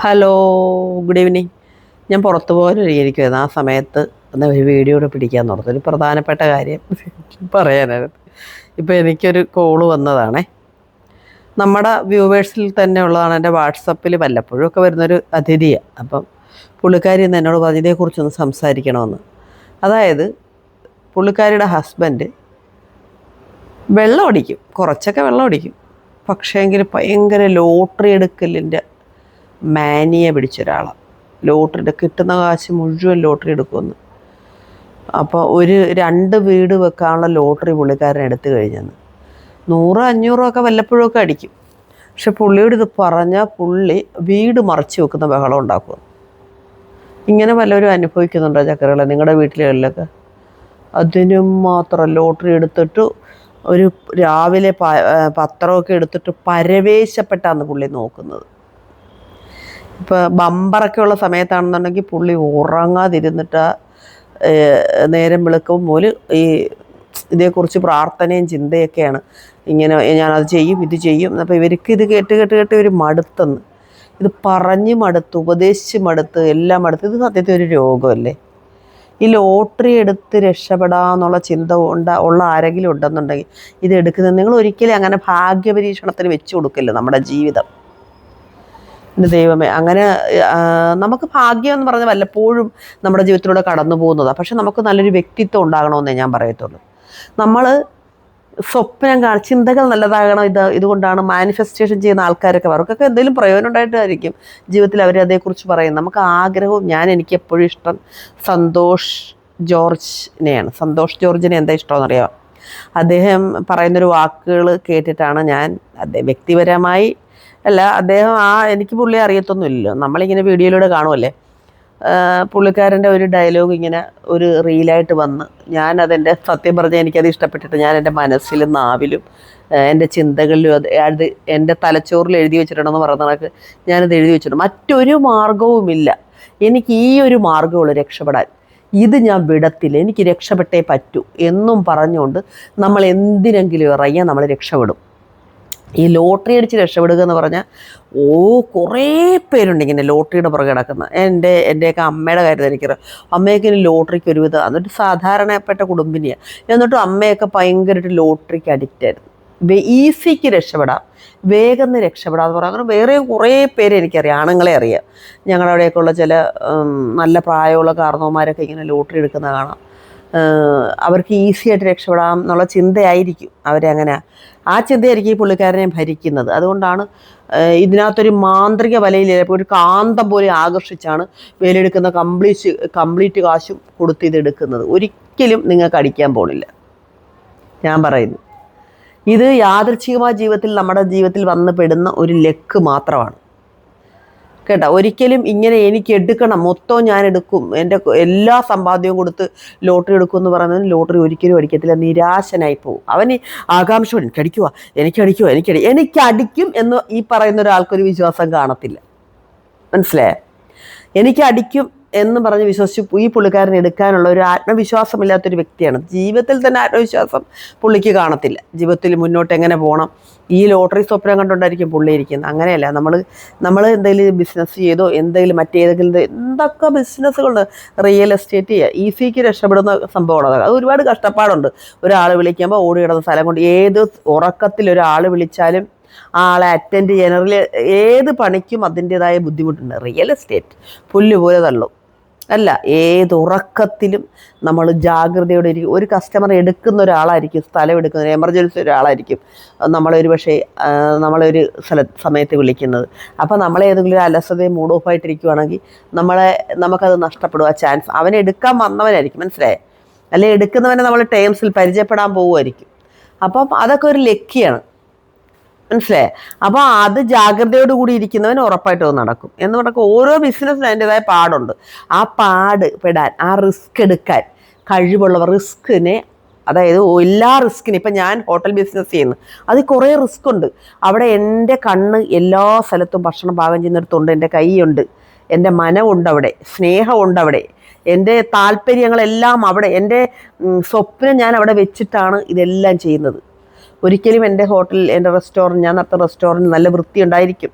Hello good evening ഞാൻ പുറത്തു പോകാൻ ഒരുങ്ങിയിരിക്കുമായിരുന്നു ആ സമയത്ത് എന്നാൽ ഒരു വീഡിയോ കൂടെ പിടിക്കാൻ ഓർത്തു. ഒരു പ്രധാനപ്പെട്ട കാര്യം പറയാനായിരുന്നു ഇപ്പോൾ എനിക്കൊരു കോൾ വന്നതാണേ. നമ്മുടെ വ്യൂവേഴ്സിൽ തന്നെ ഉള്ളതാണ് എന്റെ വാട്സപ്പിൽ വല്ലപ്പോഴും ഒക്കെ വരുന്നൊരു അതിഥിയാണ് അപ്പം പുള്ളിക്കാരി ഇന്ന് എന്നോട് പറഞ്ഞു സംസാരിക്കണമെന്ന്. അതായത് പുള്ളിക്കാരിയുടെ ഹസ്ബൻഡ് വെള്ളം അടിക്കും. കുറച്ചൊക്കെ വെള്ളം അടിക്കും. പക്ഷേങ്കിൽ ഭയങ്കര ലോട്ടറി എടുക്കലിന്റെ മാനിയെ പിടിച്ച ഒരാളാണ് ലോട്ടറി എടു- കിട്ടുന്ന കാശ് മുഴുവൻ ലോട്ടറി എടുക്കുമെന്ന്. അപ്പോൾ ഒരു രണ്ട് വീട് വെക്കാനുള്ള ലോട്ടറി പുള്ളിക്കാരൻ എടുത്തു കഴിഞ്ഞെന്ന്. നൂറ് അഞ്ഞൂറോ ഒക്കെ വല്ലപ്പോഴും ഒക്കെ അടിക്കും. പക്ഷെ പുള്ളിയോട് ഇത് പറഞ്ഞാൽ പുള്ളി വീട് മറച്ചു വെക്കുന്ന ബഹളം ഉണ്ടാക്കും ഇങ്ങനെ വല്ലവരും അനുഭവിക്കുന്നുണ്ടോ ചക്കരകളെ നിങ്ങളുടെ വീട്ടിലുകളിലൊക്കെ? അതിനും മാത്രം ലോട്ടറി എടുത്തിട്ട് ഒരു രാവിലെ പത്രമൊക്കെ എടുത്തിട്ട് പരവേശപ്പെട്ടാണ് പുള്ളി നോക്കുന്നത്. ഇപ്പോൾ ബമ്പറൊക്കെ ഉള്ള സമയത്താണെന്നുണ്ടെങ്കിൽ പുള്ളി ഉറങ്ങാതിരുന്നിട്ട് നേരം വെളുക്കും. പോലും ഈ ഇതേക്കുറിച്ച് പ്രാർത്ഥനയും ചിന്തയൊക്കെയാണ്. ഇങ്ങനെ ഞാനത് ചെയ്യും ഇത് ചെയ്യും. അപ്പോൾ ഇവർക്ക് ഇത് കേട്ട് കേട്ട് കേട്ട് ഒരു മടുത്തെന്ന്. ഇത് പറഞ്ഞ് മടുത്ത് ഉപദേശിച്ച് മടുത്ത് എല്ലാം മടുത്ത്. ഇത് സത്യത്തിൽ ഒരു രോഗമല്ലേ? ഈ ലോട്ടറി എടുത്ത് രക്ഷപ്പെടാമെന്നുള്ള ചിന്ത ഉണ്ട ഉള്ള ആരെങ്കിലും ഉണ്ടെന്നുണ്ടെങ്കിൽ ഇത് എടുക്കുന്നത് നിങ്ങൾ ഒരിക്കലും അങ്ങനെ ഭാഗ്യപരീക്ഷണത്തിന് വെച്ചു കൊടുക്കില്ല നമ്മുടെ ജീവിതം? എന്റെ ദൈവമേ. അങ്ങനെ നമുക്ക് ഭാഗ്യം എന്ന് പറഞ്ഞാൽ വല്ലപ്പോഴും നമ്മുടെ ജീവിതത്തിലൂടെ കടന്നു പോകുന്നതാണ് പക്ഷെ നമുക്ക് നല്ലൊരു വ്യക്തിത്വം ഉണ്ടാകണമെന്നേ ഞാൻ പറയത്തുള്ളൂ. നമ്മൾ സ്വപ്നം കാണും ചിന്തകൾ നല്ലതാകണം ഇത് ഇതുകൊണ്ടാണ് മാനിഫെസ്റ്റേഷൻ ചെയ്യുന്ന ആൾക്കാരൊക്കെ. അവർക്കൊക്കെ എന്തെങ്കിലും പ്രയോജനം ഉണ്ടായിട്ടായിരിക്കും ജീവിതത്തിൽ അവർ അതേക്കുറിച്ച് പറയും നമുക്ക് ആഗ്രഹവും ഞാൻ എനിക്ക് എപ്പോഴും ഇഷ്ടം സന്തോഷ് ജോർജിനെയാണ് സന്തോഷ് ജോർജിനെ എന്താ ഇഷ്ടമെന്ന് അറിയാം അദ്ദേഹം പറയുന്നൊരു വാക്കുകൾ കേട്ടിട്ടാണ് ഞാൻ അദ്ദേഹം വ്യക്തിപരമായി അല്ല അദ്ദേഹം ആ എനിക്ക് പുള്ളി അറിയത്തൊന്നുമില്ലല്ലോ നമ്മളിങ്ങനെ വീഡിയോയിലൂടെ കാണുമല്ലേ പുള്ളിക്കാരന്റെ ഒരു ഡയലോഗ് ഇങ്ങനെ ഒരു റീലായിട്ട് വന്ന് ഞാനതെന്റെ സത്യം പറഞ്ഞാൽ എനിക്കത് ഇഷ്ടപ്പെട്ടിട്ട് ഞാൻ എന്റെ മനസ്സിലും നാവിലും എന്റെ ചിന്തകളിലും അത് അത് എന്റെ തലച്ചോറിൽ എഴുതി വെച്ചിട്ടുണ്ടെന്ന് പറയുന്ന കണക്ക് ഞാനത് എഴുതി വെച്ചിട്ടുണ്ട്. മറ്റൊരു മാർഗവുമില്ല എനിക്ക് ഈ ഒരു മാർഗമുള്ളൂ രക്ഷപ്പെടാൻ. ഇത് ഞാൻ വിടത്തില്ല. എനിക്ക് രക്ഷപ്പെട്ടേ പറ്റൂ എന്നും പറഞ്ഞുകൊണ്ട് നമ്മൾ എന്തിനെങ്കിലും ഇറങ്ങിയാൽ നമ്മൾ രക്ഷപ്പെടും. ഈ ലോട്ടറി അടിച്ച് രക്ഷപ്പെടുക എന്ന് പറഞ്ഞാൽ ഓ കുറേ പേരുണ്ട് ഇങ്ങനെ ലോട്ടറിയുടെ പുറകെ കിടക്കുന്ന എന്റെ എന്റെയൊക്കെ അമ്മയുടെ കാര്യത്തിൽ എനിക്കറിയാം. അമ്മയൊക്കെ ഇനി ലോട്ടറിക്ക് ഒരുവിധം എന്നിട്ട് സാധാരണപ്പെട്ട കുടുംബിനിയാണ് എന്നിട്ടും അമ്മയൊക്കെ ഭയങ്കരമായിട്ട് ലോട്ടറിക്ക് അഡിക്റ്റ് ആയിരുന്നു. ഈസിക്ക് രക്ഷപ്പെടാം വേഗം രക്ഷപ്പെടാം എന്ന് പറയാം അങ്ങനെ വേറെയും കുറേ പേര് എനിക്കറിയാം ആണുങ്ങളെ അറിയാം. ഞങ്ങളുടെ അവിടെയൊക്കെ ഉള്ള ചില നല്ല പ്രായമുള്ള കാരണവന്മാരൊക്കെ ഇങ്ങനെ ലോട്ടറി എടുക്കുന്ന കാണാം. അവർക്ക് ഈസി ആയിട്ട് രക്ഷപ്പെടാം എന്നുള്ള ചിന്തയായിരിക്കും അവരെ അങ്ങനെ. ആ ചിന്തയായിരിക്കും ഈ പുള്ളിക്കാരനെ ഭരിക്കുന്നത്. അതുകൊണ്ടാണ് ഇതിനകത്തൊരു മാന്ത്രിക വലയിൽ ഒരു കാന്തം പോലെ ആകർഷിച്ചാണ് വേലെടുക്കുന്ന കംപ്ലീറ്റ് കംപ്ലീറ്റ് കാശും കൊടുത്ത് ഇത് എടുക്കുന്നത്. ഒരിക്കലും നിങ്ങൾക്ക് അടിക്കാൻ പോണില്ല. ഞാൻ പറയുന്നു. ഇത് യാദൃച്ഛികമായ ജീവിതത്തിൽ നമ്മുടെ ജീവിതത്തിൽ വന്ന് പെടുന്ന ഒരു ലക്ക് മാത്രമാണ്. കേട്ടോ. ഒരിക്കലും ഇങ്ങനെ എനിക്ക് എടുക്കണം. മൊത്തം ഞാൻ എടുക്കും. എന്റെ എല്ലാ സമ്പാദ്യവും കൊടുത്ത് ലോട്ടറി എടുക്കും എന്ന് പറയുന്നത് ലോട്ടറി ഒരിക്കലും അടിക്കത്തില്ല. നിരാശനായി പോകും അവന് ആകാംക്ഷ എനിക്ക് അടിക്കുക എനിക്ക് അടിക്കുക എനിക്ക് എനിക്ക് അടിക്കും എന്ന് ഈ പറയുന്ന ഒരാൾക്കൊരു വിശ്വാസം കാണത്തില്ല. മനസ്സിലായോ? എനിക്ക് അടിക്കും എന്ന് പറഞ്ഞ് വിശ്വസിച്ച് ഈ പുള്ളിക്കാരൻ എടുക്കാനുള്ള ഒരു ആത്മവിശ്വാസമില്ലാത്തൊരു വ്യക്തിയാണ്. ജീവിതത്തിൽ തന്നെ ആത്മവിശ്വാസം പുള്ളിക്ക് കാണത്തില്ല. ജീവിതത്തിൽ മുന്നോട്ട് എങ്ങനെ പോകണം ഈ ലോട്ടറി സ്വപ്നം കണ്ടുകൊണ്ടായിരിക്കും പുള്ളി ഇരിക്കുന്നത്. അങ്ങനെയല്ല. നമ്മൾ നമ്മൾ എന്തെങ്കിലും ബിസിനസ് ചെയ്തോ എന്തെങ്കിലും മറ്റേതെങ്കിലും എന്തൊക്കെ ബിസിനസ്സുകളുണ്ട് റിയൽ എസ്റ്റേറ്റ് ചെയ്യുക ഈസിക്ക് രക്ഷപ്പെടുന്ന സംഭവമാണ്. അത് ഒരുപാട് കഷ്ടപ്പാടുണ്ട്. ഒരാൾ വിളിക്കുമ്പോൾ ഓടി കിടന്ന സ്ഥലം കൊണ്ട് ഏത് ഉറക്കത്തിൽ ഒരാൾ വിളിച്ചാലും ആളെ അറ്റൻഡ് ചെയ്യാൻ ഏത് പണിക്കും അതിന്റെതായ ബുദ്ധിമുട്ടുണ്ട്. റിയൽ എസ്റ്റേറ്റ് പുല്ല് പോലെ തള്ളും. അല്ല ഏത് ഉറക്കത്തിലും നമ്മൾ ജാഗ്രതയോടെ ഇരിക്കും. ഒരു കസ്റ്റമർ എടുക്കുന്ന ഒരാളായിരിക്കും സ്ഥലം എടുക്കുന്ന ഒരു എമർജൻസി ഒരാളായിരിക്കും നമ്മളൊരു പക്ഷേ നമ്മളൊരു സ്ഥല സമയത്ത് വിളിക്കുന്നത്. അപ്പോൾ നമ്മളെ ഏതെങ്കിലും ഒരു അലസതയും മൂഡ് ഓഫ് ആയിട്ടിരിക്കുവാണെങ്കിൽ നമ്മളെ നമുക്കത് നഷ്ടപ്പെടും ആ ചാൻസ് അവനെ എടുക്കാൻ വന്നവനായിരിക്കും മനസ്സിലായേ? അല്ലെ എടുക്കുന്നവനെ നമ്മൾ ടേംസിൽ പരിചയപ്പെടാൻ പോവുമായിരിക്കും അപ്പം അതൊക്കെ ഒരു ലക്കിയാണ് മനസ്സിലായേ? അപ്പോൾ അത് ജാഗ്രതയോട് കൂടി ഇരിക്കുന്നവൻ ഉറപ്പായിട്ടും അത് നടക്കും. എന്ന് പറഞ്ഞാൽ ഓരോ ബിസിനസ്സിനും അതിന്റെതായ പാടുണ്ട്. ആ പാട് പെടാൻ ആ റിസ്ക് എടുക്കാൻ കഴിവുള്ളവർ റിസ്കിനെ അതായത് എല്ലാ റിസ്കിനും ഇപ്പം ഞാൻ ഹോട്ടൽ ബിസിനസ് ചെയ്യുന്നു. അതിൽ കുറേ റിസ്ക് ഉണ്ട്. അവിടെ എന്റെ കണ്ണ് എല്ലാ സ്ഥലത്തും ഭക്ഷണം പാകം ചെയ്യുന്നിടത്തുണ്ട്. എന്റെ കൈയുണ്ട്. എന്റെ മനമുണ്ട് അവിടെ. സ്നേഹമുണ്ട് അവിടെ. എന്റെ താല്പര്യങ്ങളെല്ലാം അവിടെ. എന്റെ സ്വപ്നം ഞാൻ അവിടെ വെച്ചിട്ടാണ് ഇതെല്ലാം ചെയ്യുന്നത്. ഒരിക്കലും എന്റെ ഹോട്ടൽ എന്റെ റെസ്റ്റോറന്റ് ഞാൻ നടത്തുന്ന റെസ്റ്റോറന്റ് നല്ല വൃത്തി ഉണ്ടായിരിക്കും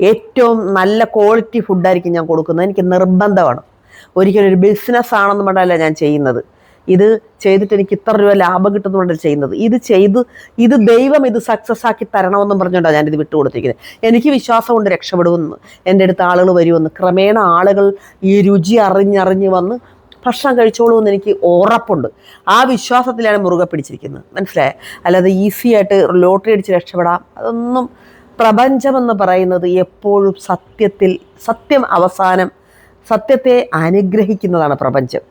ഏറ്റവും നല്ല ക്വാളിറ്റി ഫുഡായിരിക്കും ഞാൻ കൊടുക്കുന്നത്. എനിക്ക് നിർബന്ധമാണ്. ഒരിക്കലും ഒരു ബിസിനസ് ആണെന്ന് പറഞ്ഞല്ല ഞാൻ ചെയ്യുന്നത്. ഇത് ചെയ്തിട്ട് എനിക്ക് ഇത്ര രൂപ ലാഭം കിട്ടുന്നുകൊണ്ടാണ് ചെയ്യുന്നത്. ഇത് ചെയ്ത് ഇത് ദൈവം ഇത് സക്സസ് ആക്കി തരണമെന്നും പറഞ്ഞുകൊണ്ടാണ് ഞാനിത് വിട്ടുകൊടുത്തിരിക്കുന്നത് എനിക്ക് വിശ്വാസം കൊണ്ട് രക്ഷപ്പെടുമെന്ന്. എന്റെ അടുത്ത് ആളുകൾ വരുമെന്ന്. ക്രമേണ ആളുകൾ ഈ രുചി അറിഞ്ഞറിഞ്ഞ് വന്ന് ഭക്ഷണം കഴിച്ചോളൂ എന്ന് എനിക്ക് ഉറപ്പുണ്ട്. ആ വിശ്വാസത്തിലാണ് മുറുകെ പിടിച്ചിരിക്കുന്നത്. മനസ്സിലായേ? അല്ലാതെ ഈസി ആയിട്ട് ലോട്ടറി അടിച്ച് രക്ഷപ്പെടാം. അതൊന്നും പ്രപഞ്ചമെന്ന് പറയുന്നത് എപ്പോഴും സത്യത്തിൽ സത്യം അവസാനം സത്യത്തെ അനുഗ്രഹിക്കുന്നതാണ് പ്രപഞ്ചം.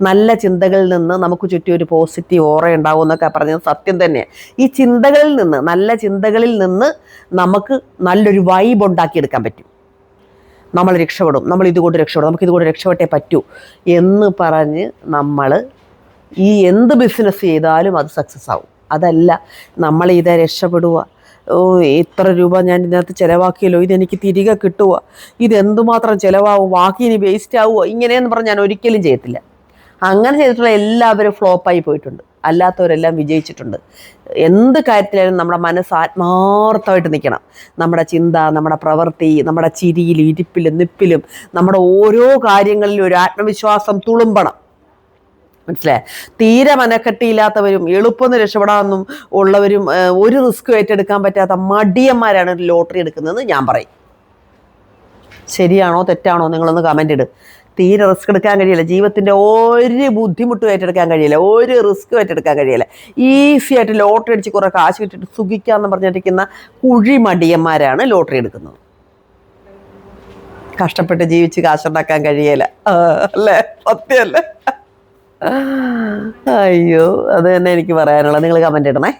നല്ല ചിന്തകളിൽ നിന്ന് നമുക്ക് ചുറ്റും ഒരു പോസിറ്റീവ് ഓറ ഉണ്ടാവും എന്നൊക്കെ പറഞ്ഞത് സത്യം തന്നെയാണ് ഈ ചിന്തകളിൽ നിന്ന് നല്ല ചിന്തകളിൽ നിന്ന് നമുക്ക് നല്ലൊരു വൈബ് ഉണ്ടാക്കിയെടുക്കാൻ പറ്റും. നമ്മൾ രക്ഷപ്പെടും. നമ്മൾ ഇതുകൊണ്ട് രക്ഷപ്പെടും. നമുക്ക് ഇതുകൊണ്ട് രക്ഷപ്പെട്ടേ പറ്റൂ എന്ന് പറഞ്ഞ് നമ്മൾ ഈ എന്ത് ബിസിനസ് ചെയ്താലും അത് സക്സസ് ആവും. അതല്ല നമ്മൾ ഇതേ രക്ഷപ്പെടുക. ഓ ഇത്ര രൂപ ഞാൻ ഇതിനകത്ത് ചിലവാക്കിയല്ലോ. ഇതെനിക്ക് തിരികെ കിട്ടുക. ഇതെന്തുമാത്രം ചിലവാകും ബാക്കി ഇനി വേസ്റ്റ് ആവുമോ ഇങ്ങനെയെന്ന് പറഞ്ഞ് ഞാൻ ഒരിക്കലും ചെയ്യത്തില്ല. അങ്ങനെ ചെയ്തിട്ടുള്ള എല്ലാവരും ഫ്ലോപ്പായി പോയിട്ടുണ്ട്. അല്ലാത്തവരെല്ലാം വിജയിച്ചിട്ടുണ്ട്. എന്ത് കാര്യത്തിലായാലും നമ്മുടെ മനസ്സ് ആത്മാർത്ഥമായിട്ട് നിൽക്കണം. നമ്മുടെ ചിന്ത നമ്മുടെ പ്രവൃത്തി നമ്മുടെ ചിരിയിലും ഇരിപ്പിലും നിപ്പിലും നമ്മുടെ ഓരോ കാര്യങ്ങളിലും ഒരു ആത്മവിശ്വാസം തുളുമ്പണം. മനസ്സിലായേ? തീരെ മനക്കെട്ടിയില്ലാത്തവരും എളുപ്പമൊന്നും രക്ഷപ്പെടാമെന്നും ഉള്ളവരും ഒരു റിസ്ക് ഏറ്റെടുക്കാൻ പറ്റാത്ത മടിയന്മാരാണ് ലോട്ടറി എടുക്കുന്നതെന്ന് ഞാൻ പറയും. ശരിയാണോ തെറ്റാണോ നിങ്ങളൊന്ന് കമന്റ് ഇട്. തീരെ റിസ്ക് എടുക്കാൻ കഴിയില്ല. ജീവിതത്തിന്റെ ഒരു ബുദ്ധിമുട്ടും ഏറ്റെടുക്കാൻ കഴിയില്ല. ഒരു റിസ്ക് ഏറ്റെടുക്കാൻ കഴിയില്ല. ഈസി ആയിട്ട് ലോട്ടറി അടിച്ച് കുറേ കാശ് കിട്ടിയിട്ട് സുഖിക്കാമെന്ന് പറഞ്ഞിരിക്കുന്ന കുഴിമടിയന്മാരാണ് ലോട്ടറി എടുക്കുന്നത്. കഷ്ടപ്പെട്ട് ജീവിച്ച് കാശുണ്ടാക്കാൻ കഴിയല. അല്ലേ? സത്യമല്ലേ അയ്യോ അത് തന്നെ എനിക്ക് പറയാനുള്ളത്. നിങ്ങൾ കമന്റ് ഇടണേ.